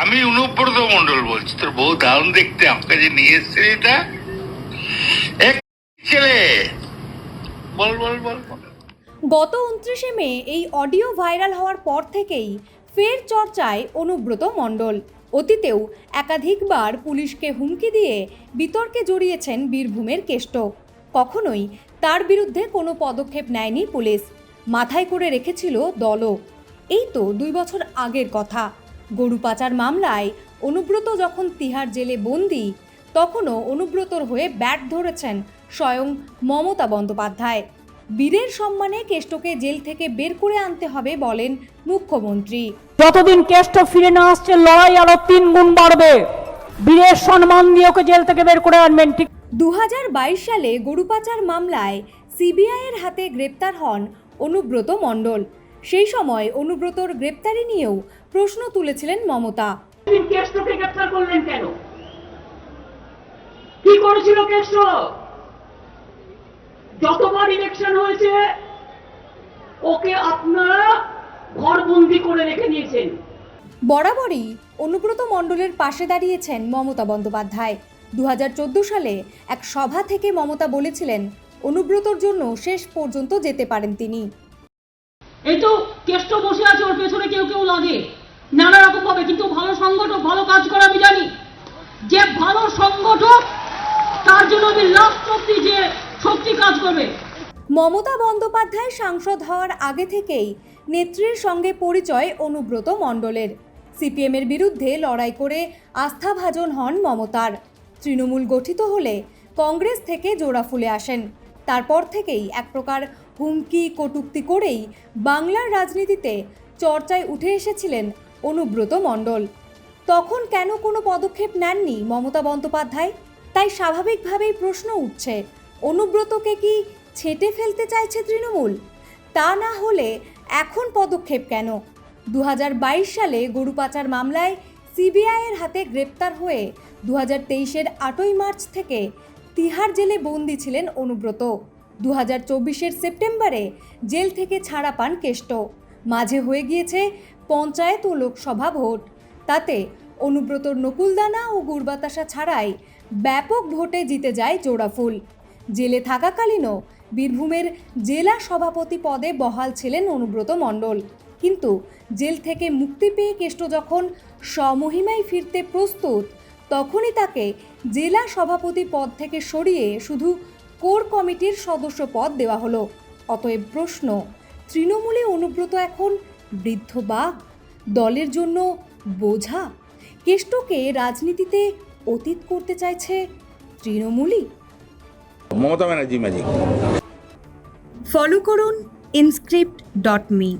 আমি অনুব্রত মন্ডল বলছি, তোর বউ দারুণ দেখতে আমাকে নিয়ে এসছে এটা। এক ছেলে। বল বল বল। গত উনত্রিশে মে এই অডিও ভাইরাল হওয়ার পর থেকেই ফের চর্চায় অনুব্রত মণ্ডল। অতীতেও একাধিকবার পুলিশকে হুমকি দিয়ে বিতর্কে জড়িয়েছেন বীরভূমের কেষ্ট। কখনোই তার বিরুদ্ধে কোনো পদক্ষেপ নেয়নি পুলিশ। মাথায় করে রেখেছিল দলও। এই তো দুই বছর আগের কথা। গরু পাচার মামলায় অনুব্রত যখন তিহার জেলে বন্দি তখনও অনুব্রতর হয়ে ব্যাট ধরেছেন স্বয়ং মমতা বন্দ্যোপাধ্যায়। বীরের সম্মানে কেষ্টকে জেল থেকে বের করে আনতে হবে বলেন মুখ্যমন্ত্রী। যতদিন কেষ্ট ফিরে না আসছে লড়াই আরও তিন গুণ বাড়বে। বীরের সম্মান দিয়ে ওকে জেল থেকে বের করে আনবেন ঠিক দু সালে গরু পাচার মামলায় সিবিআইয়ের হাতে গ্রেপ্তার হন অনুব্রত মণ্ডল। সেই সময় অনুব্রতর গ্রেপ্তারি নিয়েও প্রশ্ন তুলেছিলেন মমতা। কেষ্টকে গ্রেপ্তার করলেন কেন? কি করেছিল কেষ্ট যতবার ইলেকশন হয়েছে ওকে আপনারা ঘরবন্দি করে রেখে দিয়েছেন। বরাবরই অনুব্রত মণ্ডলের পাশে দাঁড়িয়েছেন মমতা বন্দ্যোপাধ্যায়। দু হাজার চোদ্দ সালে এক সভা থেকে মমতা বলেছিলেন অনুব্রতর জন্য শেষ পর্যন্ত যেতে পারেন তিনি। এই তো কেষ্ট বসে আছে ওর পেছনে কেউ কেউ লাগে। নানা রকম ভাবে, কিন্তু ভালো সংগঠক, ভালো কাজ করে আমি জানি। যে ভালো সংগঠক, তার জন্য আমি লাস্ট অব্দি যে শক্তি কাজ করবে। মমতা বন্দ্যোপাধ্যায় সাংসদ হওয়ার আগে থেকেই নেত্রীর সঙ্গে পরিচয় অনুব্রত মণ্ডলের। সিপিএমের বিরুদ্ধে লড়াই করে আস্থাভাজন হন মমতার। তৃণমূল গঠিত হলে কংগ্রেস থেকে জোড়া ফুলে আসেন। তারপর থেকেই এক প্রকার হুমকি কটূক্তি করেই বাংলার রাজনীতিতে চর্চায় উঠে এসেছিলেন অনুব্রত মণ্ডল। তখন কেন কোনো পদক্ষেপ নেননি মমতা বন্দ্যোপাধ্যায়? তাই স্বাভাবিকভাবেই প্রশ্ন উঠছে, অনুব্রতকে কি ছেটে ফেলতে চাইছে তৃণমূল? তা না হলে এখন পদক্ষেপ কেন? দু হাজার বাইশ সালে গরু পাচার মামলায় সিবিআইয়ের হাতে গ্রেপ্তার হয়ে দু হাজার তেইশের আটই মার্চ থেকে তিহার জেলে বন্দি ছিলেন অনুব্রত। দু হাজার চব্বিশের সেপ্টেম্বরে জেল থেকে ছাড়া পান কেষ্ট। মাঝে হয়ে গিয়েছে পঞ্চায়েত ও লোকসভা ভোট। তাতে অনুব্রতর নকুলদানা ও গুড়বাতাসা ছাড়াই ব্যাপক ভোটে জিতে যায় জোড়াফুল। জেলে থাকাকালীনও বীরভূমের জেলা সভাপতি পদে বহাল ছিলেন অনুব্রত মণ্ডল। কিন্তু জেল থেকে মুক্তি পেয়ে কেষ্ট যখন স্বমহিমায় ফিরতে প্রস্তুত, তখনই তাকে জেলা সভাপতি পদ থেকে সরিয়ে শুধু কোর কমিটির সদস্য পদ দেওয়া হলো। অতএব প্রশ্ন, তৃণমূলে অনুব্রত এখন বৃদ্ধ বাঘ দলের জন্য বোঝা? কেষ্টকে রাজনীতিতে অতীত করতে চাইছে তৃণমূলই। মমতা ব্যানার্জি ম্যাজিক ফলো করুন ইনস্ক্রিপ্ট ডট মি